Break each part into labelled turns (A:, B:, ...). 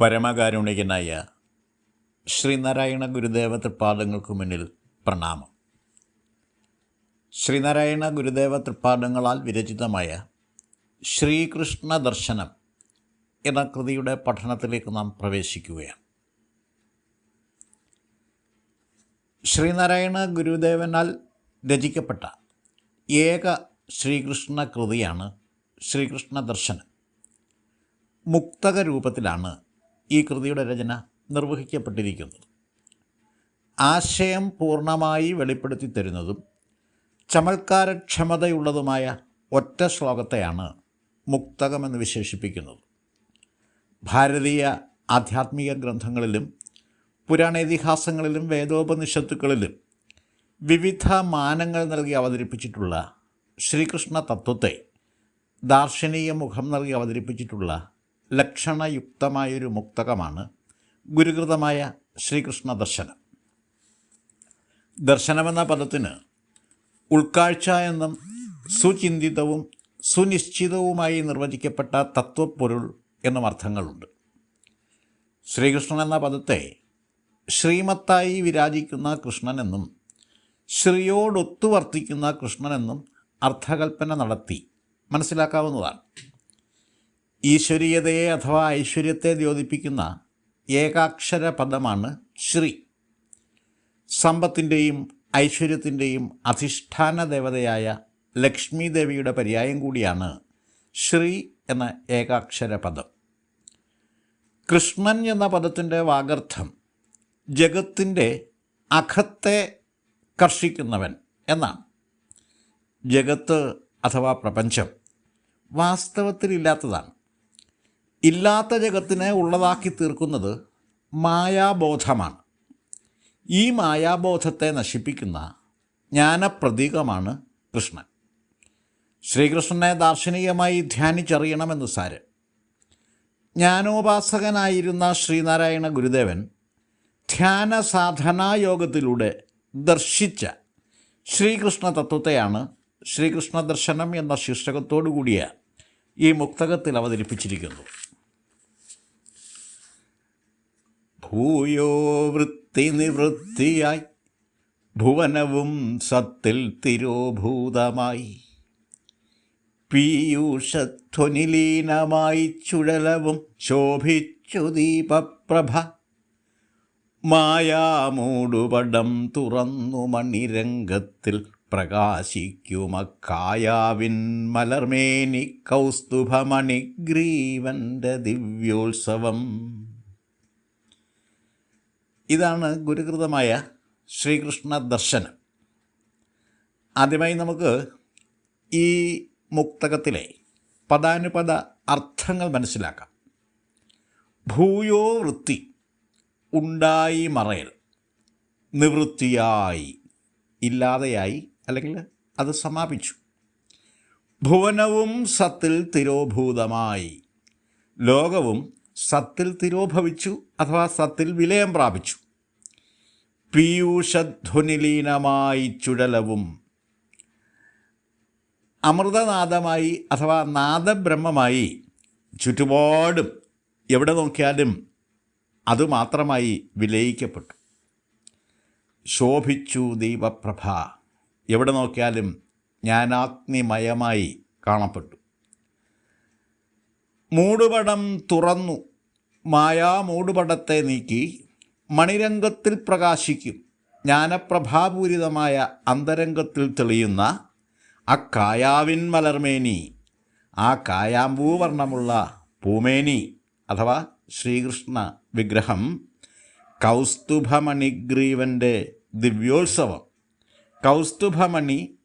A: പരമകാരുണികനായ ശ്രീനാരായണ ഗുരുദേവ തൃപ്പാദങ്ങൾക്ക് മുന്നിൽ പ്രണാമം. ശ്രീനാരായണ ഗുരുദേവ തൃപ്പാദങ്ങളാൽ വിരചിതമായ ശ്രീകൃഷ്ണ ദർശനം എന്ന കൃതിയുടെ പഠനത്തിലേക്ക് നാം പ്രവേശിക്കുകയാണ്. ശ്രീനാരായണ ഗുരുദേവനാൽ രചിക്കപ്പെട്ട ഏക ശ്രീകൃഷ്ണ കൃതിയാണ് ശ്രീകൃഷ്ണ ദർശനം. മുക്തക രൂപത്തിലാണ് ഈ കൃതിയുടെ രചന നിർവഹിക്കപ്പെട്ടിരിക്കുന്നത് ആശയം പൂർണമായി വെളിപ്പെടുത്തി തരുന്നതും ചമൽക്കാരക്ഷമതയുള്ളതുമായ ഒറ്റ ശ്ലോകത്തെയാണ് മുക്തകമെന്ന് വിശേഷിപ്പിക്കുന്നത്. ഭാരതീയ ആധ്യാത്മിക ഗ്രന്ഥങ്ങളിലും പുരാണേതിഹാസങ്ങളിലും വേദോപനിഷത്തുക്കളിലും വിവിധ മാനങ്ങൾ നൽകി അവതരിപ്പിച്ചിട്ടുള്ള ശ്രീകൃഷ്ണ തത്വത്തെ ദാർശനിക മുഖം നൽകി അവതരിപ്പിച്ചിട്ടുള്ള ലക്ഷണയുക്തമായൊരു മുക്തകമാണ് ഗുരുകൃതമായ ശ്രീകൃഷ്ണ ദർശനം. ദർശനമെന്ന പദത്തിന് ഉൾക്കാഴ്ച എന്നും സുചിന്തിതവും സുനിശ്ചിതവുമായി നിർവചിക്കപ്പെട്ട തത്വപ്പൊരുൾ എന്നും അർത്ഥങ്ങളുണ്ട്. ശ്രീകൃഷ്ണൻ എന്ന പദത്തെ ശ്രീമത്തായി വിരാജിക്കുന്ന കൃഷ്ണനെന്നും ശ്രീയോടൊത്തു വർത്തിക്കുന്ന കൃഷ്ണനെന്നും അർത്ഥകൽപ്പന നടത്തി മനസ്സിലാക്കാവുന്നതാണ്. ഈശ്വരീയതയെ അഥവാ ഐശ്വര്യത്തെ ദ്യോതിപ്പിക്കുന്ന ഏകാക്ഷര പദമാണ് ശ്രീ. സമ്പത്തിന്റെയും ഐശ്വര്യത്തിന്റെയും അധിഷ്ഠാന ദേവതയായ ലക്ഷ്മി ദേവിയുടെ പര്യായം കൂടിയാണ് ശ്രീ എന്ന ഏകാക്ഷര പദം കൃഷ്ണൻ എന്ന പദത്തിന്റെ വാഗർത്ഥം ജഗത്തിന്റെ അഖത്തെ കർഷിക്കുന്നവൻ എന്നാണ്. ജഗത്ത് അഥവാ പ്രപഞ്ചം വാസ്തവത്തിലില്ലാത്തതാണ്. ഇല്ലാത്ത ജഗത്തിനെ ഉള്ളതാക്കി തീർക്കുന്നത് മായാബോധമാണ്. ഈ മായാബോധത്തെ നശിപ്പിക്കുന്ന ജ്ഞാനപ്രതീകമാണ് കൃഷ്ണൻ. ശ്രീകൃഷ്ണനെ ദാർശനികമായി ധ്യാനിച്ചറിയണമെന്ന് സാര്. ജ്ഞാനോപാസകനായിരുന്ന ശ്രീനാരായണ ഗുരുദേവൻ ധ്യാന സാധനായോഗത്തിലൂടെ ദർശിച്ച ശ്രീകൃഷ്ണ തത്വത്തെയാണ് ശ്രീകൃഷ്ണ ദർശനം എന്ന ശീർഷകത്തോടു കൂടിയ ഈ മുക്തകത്തിൽ അവതരിപ്പിച്ചിരിക്കുന്നു ഭൂയോ വൃത്തി നിവൃത്തിയായി ഭുവനവും സത്തിൽ തിരോഭൂതമായി. പീയൂഷധ്വനിലീനമായി ചുഴലവും ശോഭിച്ചു ദീപപ്രഭ. മായാമൂടുപടം തുറന്നു മണിരംഗത്തിൽ പ്രകാശിക്കുമക്കായാവിൻ മലർമേനി കൗസ്തുഭമണിഗ്രീവന്റെ ദിവ്യോത്സവം. ഇതാണ് ഗുരുകൃതമായ ശ്രീകൃഷ്ണ ദർശനം. ആദ്യമായി നമുക്ക് ഈ മുക്തകത്തിലെ പദാനുപദ അർത്ഥങ്ങൾ മനസ്സിലാക്കാം. ഭൂയോ വൃത്തി ഉണ്ടായി മറയൽ നിവൃത്തിയായി ഇല്ലാതെയായി അല്ലെങ്കിൽ അത് സമാപിച്ചു. ഭുവനവും സത്തിൽ തിരോഭൂതമായി ലോകവും സത്തിൽ തിരോഭവിച്ചു അഥവാ സത്തിൽ വിലയം പ്രാപിച്ചു. പീയൂഷധ്വനിലീനമായി ചുഴലവും. അമൃതനാദമായി അഥവാ നാദബ്രഹ്മമായി ചുറ്റുപാടും എവിടെ നോക്കിയാലും അതുമാത്രമായി വിലയിക്കപ്പെട്ടു. ശോഭിച്ചു ദീപപ്രഭ എവിടെ നോക്കിയാലും ജ്ഞാനാഗ്നിമയമായി കാണപ്പെട്ടു. മൂടുപടം തുറന്നു. മായാ മൂടുപടത്തെ നീക്കി മണിരംഗത്തിൽ പ്രകാശിക്കും. ജ്ഞാനപ്രഭാപൂരിതമായ അന്തരംഗത്തിൽ തെളിയുന്ന ആ കായാവിൻ മലർമേനി ആ കായാമ്പൂവർണമുള്ള പൂമേനി അഥവാ ശ്രീകൃഷ്ണ വിഗ്രഹം കൗസ്തുഭമണിഗ്രീവന്റെ ദിവ്യോത്സവം. കൗസ്തുഭമണി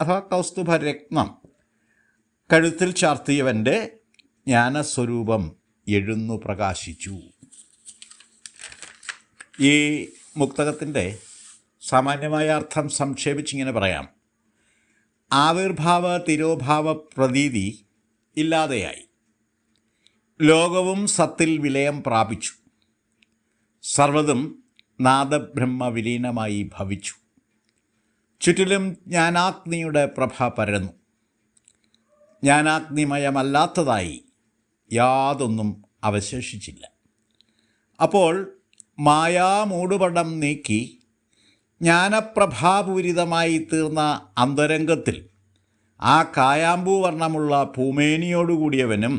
A: അഥവാ കൗസ്തുഭരത്നം കഴുത്തിൽ ചാർത്തിയവന്റെ ജ്ഞാനസ്വരൂപം എഴുന്നു പ്രകാശിച്ചു. ഈ മുക്തകത്തിന്റെ സാമാന്യമായ അർത്ഥം സംക്ഷേപിച്ചിങ്ങനെ പറയാം. ആവിർഭാവ തിരോഭാവ പ്രതീതി ഇല്ലാതെയായി. ലോകവും സത്തിൽ വിലയം പ്രാപിച്ചു. സർവതും നാദബ്രഹ്മ വിലീനമായി ഭവിച്ചു. ചുറ്റിലും ജ്ഞാനാഗ്നിയുടെ പ്രഭ പരന്നു. ജ്ഞാനാഗ്നിമയമല്ലാത്തതായി യാതൊന്നും അവശേഷിച്ചില്ല. അപ്പോൾ മായാമൂടുപടം നീക്കി ജ്ഞാനപ്രഭാപൂരിതമായി തീർന്ന അന്തരംഗത്തിൽ ആ കായാമ്പൂ വർണമുള്ള ഭൂമേനിയോടുകൂടിയവനും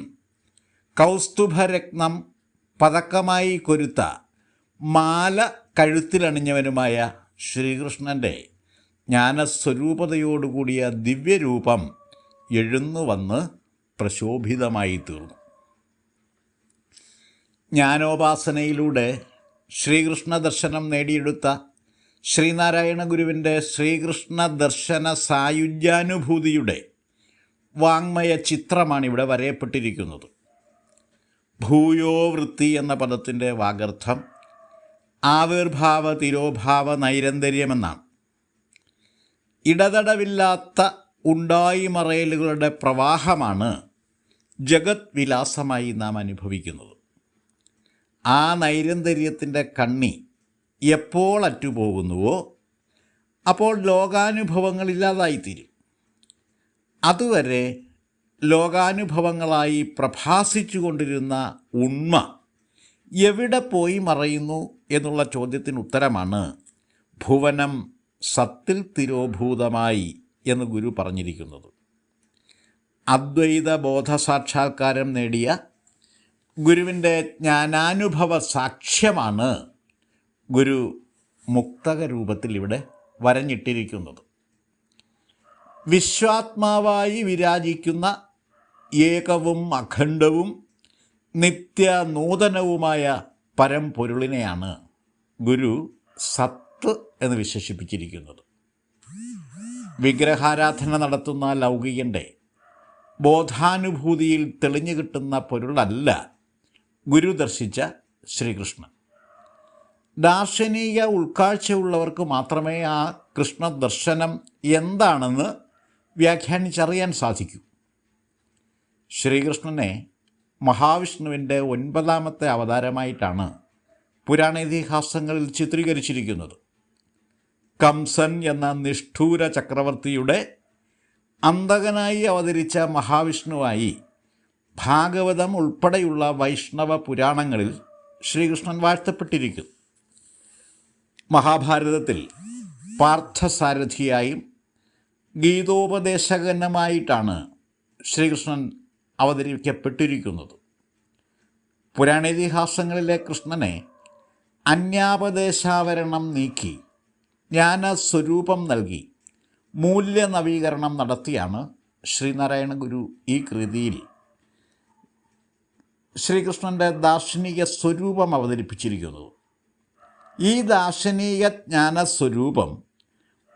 A: കൗസ്തുഭരത്നം പതക്കമായി കൊരുത്ത മാല കഴുത്തിലണിഞ്ഞവനുമായ ശ്രീകൃഷ്ണന്റെ ജ്ഞാനസ്വരൂപതയോടുകൂടിയ ദിവ്യരൂപം എഴുന്നു വന്ന് പ്രശോഭിതമായി തീർന്നു ജ്ഞാനോപാസനയിലൂടെ ശ്രീകൃഷ്ണ ദർശനം നേടിയെടുത്ത ശ്രീനാരായണ ഗുരുവിന്റെ ശ്രീകൃഷ്ണ ദർശന സായുജ്യാനുഭൂതിയുടെ വാങ്മയ ചിത്രമാണ് ഇവിടെ വരയപ്പെട്ടിരിക്കുന്നത്. ഭൂയോവൃത്തി എന്ന പദത്തിന്റെ വാഗർത്ഥം ആവിർഭാവ തിരോഭാവ നൈരന്തര്യമെന്നാണ്. ഇടതടവില്ലാത്ത ഉണ്ടായിമറയലുകളുടെ പ്രവാഹമാണ് ജഗത് വിലാസമായി നാം അനുഭവിക്കുന്നത്. ആ നൈരന്തര്യത്തിന്റെ കണ്ണി എപ്പോൾ അറ്റുപോകുന്നുവോ അപ്പോൾ ലോകാനുഭവങ്ങളില്ലാതായിത്തീരും അതുവരെ ലോകാനുഭവങ്ങളായി പ്രഭാസിച്ചു കൊണ്ടിരുന്ന ഉണ്മ എവിടെ പോയി മറയുന്നു എന്നുള്ള ചോദ്യത്തിന് ഉത്തരമാണ് ഭുവനം സത്തിൽ തിരോഭൂതമായി എന്ന് ഗുരു പറഞ്ഞിരിക്കുന്നത്. അദ്വൈത ബോധസാക്ഷാത്കാരം നേടിയ ഗുരുവിന്റെ ജ്ഞാനാനുഭവ സാക്ഷ്യമാണ് ഗുരു മുക്തക രൂപത്തിൽ ഇവിടെ വരഞ്ഞിട്ടിരിക്കുന്നത്. വിശ്വാത്മാവായി വിരാജിക്കുന്ന ഏകവും അഖണ്ഡവും നിത്യ നൂതനവുമായ പരംപൊരുളിനെയാണ് ഗുരു സത്ത് എന്ന് വിശേഷിപ്പിച്ചിരിക്കുന്നത്. വിഗ്രഹാരാധന നടത്തുന്ന ലൗകികന്റെ ബോധാനുഭൂതിയിൽ തെളിഞ്ഞു കിട്ടുന്ന പൊരുളല്ല ഗുരു ദർശിച്ച ശ്രീകൃഷ്ണൻ. ദാർശനിക ഉൾക്കാഴ്ചയുള്ളവർക്ക് മാത്രമേ ആ കൃഷ്ണ ദർശനം എന്താണെന്ന് വ്യാഖ്യാനിച്ചറിയാൻ സാധിക്കൂ. ശ്രീകൃഷ്ണനെ മഹാവിഷ്ണുവിന്റെ ഒൻപതാമത്തെ അവതാരമായിട്ടാണ് പുരാണ പുരാണേതിഹാസങ്ങളിൽ ചിത്രീകരിച്ചിരിക്കുന്നത്. കംസൻ എന്ന നിഷ്ഠൂര ചക്രവർത്തിയുടെ അന്തകനായി അവതരിച്ച മഹാവിഷ്ണുവായി ഭാഗവതം ഉൾപ്പെടെയുള്ള വൈഷ്ണവ പുരാണങ്ങളിൽ ശ്രീകൃഷ്ണൻ വാഴ്ത്തപ്പെട്ടിരിക്കുന്നു മഹാഭാരതത്തിൽ പാർത്ഥസാരഥിയായും ഗീതോപദേശകനുമായിട്ടാണ് ശ്രീകൃഷ്ണൻ അവതരിപ്പിക്കപ്പെട്ടിരിക്കുന്നത് പുരാണേതിഹാസങ്ങളിലെ കൃഷ്ണനെ അന്യാപദേശാവരണം നീക്കി ജ്ഞാനസ്വരൂപം നൽകി മൂല്യനവീകരണം നടത്തിയാണ് ശ്രീനാരായണ ഗുരു ഈ കൃതിയിൽ. ശ്രീകൃഷ്ണന്റെ ദാർശനിക സ്വരൂപം അവതരിപ്പിച്ചിരിക്കുന്നത്. ഈ ദാർശനിക ജ്ഞാനസ്വരൂപം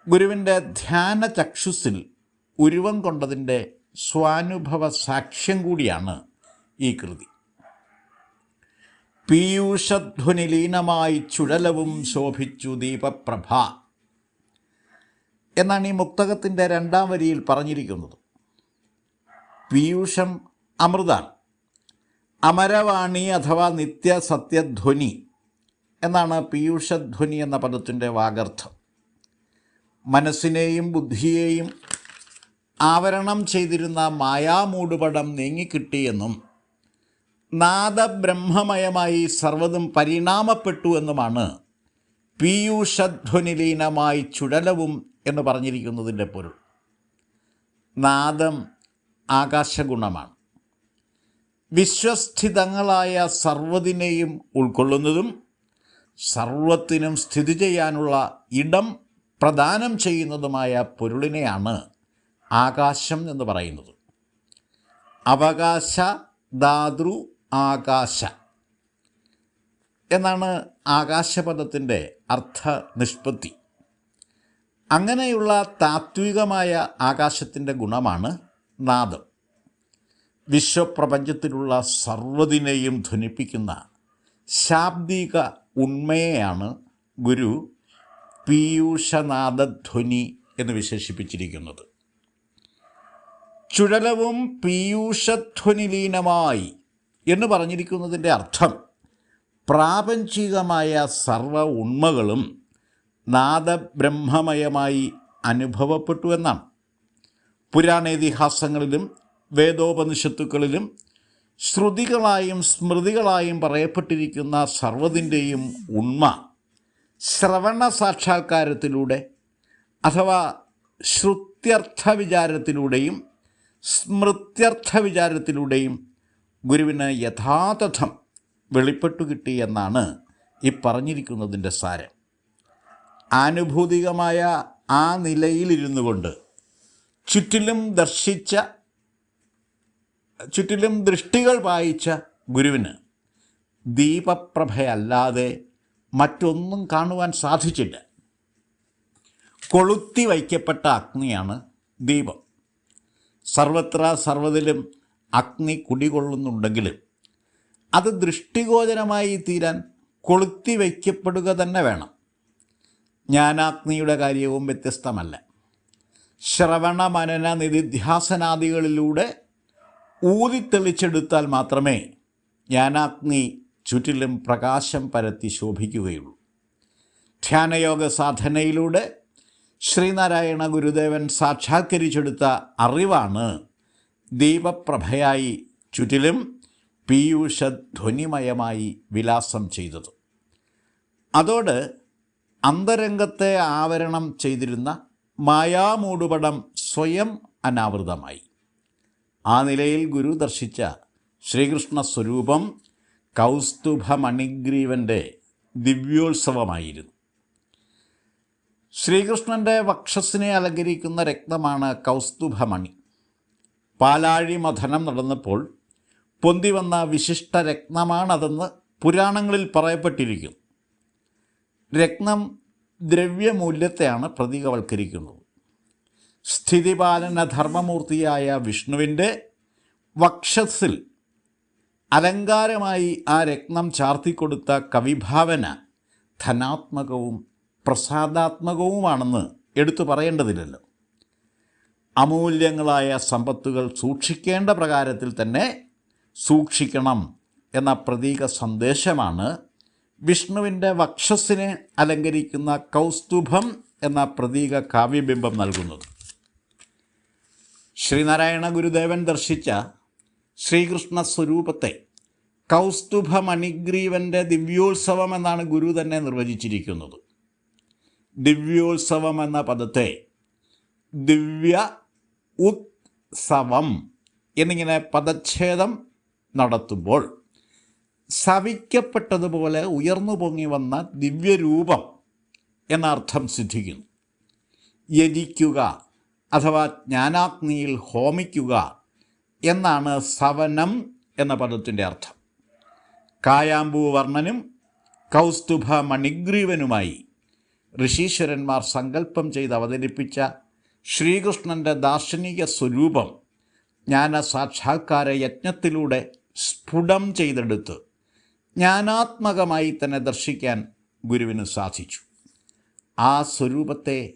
A: ഗുരുവിന്റെ ധ്യാന ചക്ഷുസിൽ ഉരുവം കൊണ്ടതിന്റെ സ്വാനുഭവ സാക്ഷ്യം കൂടിയാണ് ഈ കൃതി. പീയൂഷധ്വനിലീനമായി ചുഴലവും ശോഭിച്ചു ദീപപ്രഭ. എന്നാണ് ഈ മുക്തകത്തിന്റെ രണ്ടാം വരിയിൽ പറഞ്ഞിരിക്കുന്നത്. പീയൂഷം അമൃതാണ് അമരവാണി അഥവാ നിത്യസത്യധ്വനി എന്നാണ് പീയൂഷധ്വനി എന്ന പദത്തിന്റെ വാഗർത്ഥം. മനസ്സിനെയും ബുദ്ധിയെയും ആവരണം ചെയ്തിരുന്ന മായാമൂടുപടം നീങ്ങിക്കിട്ടിയെന്നും നാദബ്രഹ്മമയമായി സർവതും പരിണാമപ്പെട്ടു എന്നുമാണ് പീയൂഷധ്വനിലീനമായി ചുഴലവും എന്ന് പറഞ്ഞിരിക്കുന്നതിന്റെ പൊരുൾ. നാദം ആകാശഗുണമാണ്. വിശ്വസ്ഥിതങ്ങളായ സർവതിനെയും ഉൾക്കൊള്ളുന്നതും സർവത്തിനും സ്ഥിതി ചെയ്യാനുള്ള ഇടം പ്രദാനം ചെയ്യുന്നതുമായ പൊരുളിനെയാണ് ആകാശം എന്ന് പറയുന്നത്. അവകാശ ദാതൃ ആകാശ എന്നാണ് ആകാശപദത്തിന്റെ അർത്ഥ നിഷ്പത്തി അങ്ങനെയുള്ള താത്വികമായ ആകാശത്തിന്റെ ഗുണമാണ് നാദം. വിശ്വപ്രപഞ്ചത്തിലുള്ള സർവതിനെയും ധ്വനിപ്പിക്കുന്ന ശാബ്ദിക ഉണ്മയെയാണ് ഗുരു പീയൂഷനാദധ്വനി എന്ന് വിശേഷിപ്പിച്ചിരിക്കുന്നത്. ചുഴലവും പീയൂഷധ്വനിലീനമായി എന്ന് പറഞ്ഞിരിക്കുന്നതിന്റെ അർത്ഥം പ്രാപഞ്ചികമായ സർവ ഉണ്മകളും നാദബ്രഹ്മമയമായി അനുഭവപ്പെട്ടു എന്നാണ്. പുരാണേതിഹാസങ്ങളിലും വേദോപനിഷത്തുക്കളിലും ശ്രുതികളായും സ്മൃതികളായും പറയപ്പെട്ടിരിക്കുന്ന സർവതിന്റെയും ഉണ്മ ശ്രവണ സാക്ഷാത്കാരത്തിലൂടെ അഥവാ ശ്രുത്യർത്ഥ വിചാരത്തിലൂടെയും സ്മൃത്യർത്ഥ വിചാരത്തിലൂടെയും ഗുരുവിന് യഥാതഥം വെളിപ്പെട്ടു കിട്ടി എന്നാണ് ഈ പറഞ്ഞിരിക്കുന്നതിന്റെ സാരം. ആനുഭൂതികമായ ആ നിലയിലിരുന്നു കൊണ്ട് ചുറ്റിലും ദർശിച്ച ചുറ്റിലും ദൃഷ്ടികൾ വായിച്ച ഗുരുവിന് ദീപപ്രഭയല്ലാതെ മറ്റൊന്നും കാണുവാൻ സാധിച്ചില്ല. കൊളുത്തി വയ്ക്കപ്പെട്ട അഗ്നിയാണ് ദീപം. സർവത്ര സർവതിലും അഗ്നി കുടികൊള്ളുന്നുണ്ടെങ്കിലും അത് ദൃഷ്ടിഗോചരമായി തീരാൻ കൊളുത്തി വയ്ക്കപ്പെടുക തന്നെ വേണം. ജ്ഞാനാഗ്നിയുടെ കാര്യവും വ്യത്യസ്തമല്ല. ശ്രവണ മനന നിധിധ്യാസനാദികളിലൂടെ ഊതിത്തെളിച്ചെടുത്താൽ മാത്രമേ ജ്ഞാനാഗ്നി ചുറ്റിലും പ്രകാശം പരത്തി ശോഭിക്കുകയുള്ളൂ. ധ്യാനയോഗ സാധനയിലൂടെ ശ്രീനാരായണ ഗുരുദേവൻ സാക്ഷാത്കരിച്ചെടുത്ത അറിവാണ് ദീപപ്രഭയായി ചുറ്റിലും പീയൂഷധ്വനിമയമായി വിലാസം ചെയ്തത്. അതോട് അന്തരംഗത്തെ ആവരണം ചെയ്തിരുന്ന മായാമൂടുപടം സ്വയം അനാവൃതമായി. ആ നിലയിൽ ഗുരു ദർശിച്ച ശ്രീകൃഷ്ണ സ്വരൂപം കൗസ്തുഭമണിഗ്രീവന്റെ ദിവ്യോത്സവമായിരുന്നു. ശ്രീകൃഷ്ണന്റെ വക്ഷസിനെ അലങ്കരിക്കുന്ന രക്തമാണ് കൗസ്തുഭമണി. പാലാഴി മഥനം നടന്നപ്പോൾ പൊന്തി വന്ന വിശിഷ്ട രത്നമാണതെന്ന് പുരാണങ്ങളിൽ പറയപ്പെട്ടിരിക്കുന്നു. രത്നം ദ്രവ്യമൂല്യത്തെയാണ് പ്രതീകവൽക്കരിക്കുന്നത്. സ്ഥിതിപാലന ധർമ്മമൂർത്തിയായ വിഷ്ണുവിന്റെ വക്ഷസ്സിൽ അലങ്കാരമായി ആ രത്നം ചാർത്തിക്കൊടുത്ത കവിഭാവന ധനാത്മകവും പ്രസാദാത്മകവുമാണെന്ന് എടുത്തു പറയേണ്ടതില്ലല്ലോ. അമൂല്യങ്ങളായ സമ്പത്തുകൾ സൂക്ഷിക്കേണ്ട പ്രകാരത്തിൽ തന്നെ സൂക്ഷിക്കണം എന്ന പ്രതീക സന്ദേശമാണ് വിഷ്ണുവിന്റെ വക്ഷസ്സിനെ അലങ്കരിക്കുന്ന കൗസ്തുഭം എന്ന പ്രതീക കാവ്യബിംബം നൽകുന്നത്. ശ്രീനാരായണ ഗുരുദേവൻ ദർശിച്ച ശ്രീകൃഷ്ണ സ്വരൂപത്തെ കൗസ്തുഭമണിഗ്രീവന്റെ ദിവ്യോത്സവം എന്നാണ് ഗുരു തന്നെ നിർവചിച്ചിരിക്കുന്നത്. ദിവ്യോത്സവം എന്ന പദത്തെ ദിവ്യ ഉത്സവം എന്നിങ്ങനെ പദച്ഛേദം നടത്തുമ്പോൾ സവിക്കപ്പെട്ടതുപോലെ ഉയർന്നു പൊങ്ങി വന്ന ദിവ്യരൂപം എന്നർത്ഥം സിദ്ധിക്കുന്നു. യജിക്കുക അഥവാ ജ്ഞാനാഗ്നിയിൽ ഹോമിക്കുക എന്നാണ് സവനം എന്ന പദത്തിന്റെ അർത്ഥം. കായാമ്പൂവർണനും കൗസ്തുഭ മണിഗ്രീവനുമായി ഋഷീശ്വരന്മാർ സങ്കല്പം ചെയ്ത് അവതരിപ്പിച്ച ശ്രീകൃഷ്ണന്റെ ദാർശനിക സ്വരൂപം ജ്ഞാന സാക്ഷാത്കാര യജ്ഞത്തിലൂടെ സ്ഫുടം ചെയ്തെടുത്ത് ജ്ഞാനാത്മകമായി തന്നെ ദർശിക്കാൻ ഗുരുവിന് സാധിച്ചു. ആ സ്വരൂപത്തെ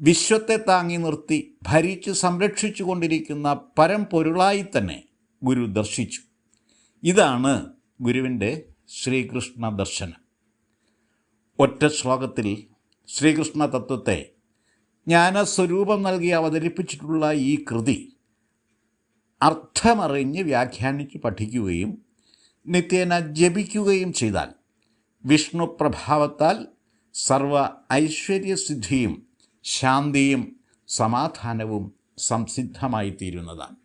A: വിശ്വത്തെ താങ്ങി നിർത്തി ഭരിച്ച് സംരക്ഷിച്ചു കൊണ്ടിരിക്കുന്ന പരംപൊരുളായി തന്നെ ഗുരു ദർശിച്ചു. ഇതാണ് ഗുരുവിന്റെ ശ്രീകൃഷ്ണ ദർശനം. ഒറ്റ ശ്ലോകത്തിൽ ശ്രീകൃഷ്ണ തത്വത്തെ ജ്ഞാനസ്വരൂപം നൽകി അവതരിപ്പിച്ചിട്ടുള്ള ഈ കൃതി അർത്ഥമറിഞ്ഞ് വ്യാഖ്യാനിച്ച് പഠിക്കുകയും നിത്യേന ജപിക്കുകയും ചെയ്താൽ വിഷ്ണു പ്രഭാവത്താൽ സർവ ഐശ്വര്യസിദ്ധിയും ശാന്തിയും സമാധാനവും സംസിദ്ധമായി തീരുന്നതാണ്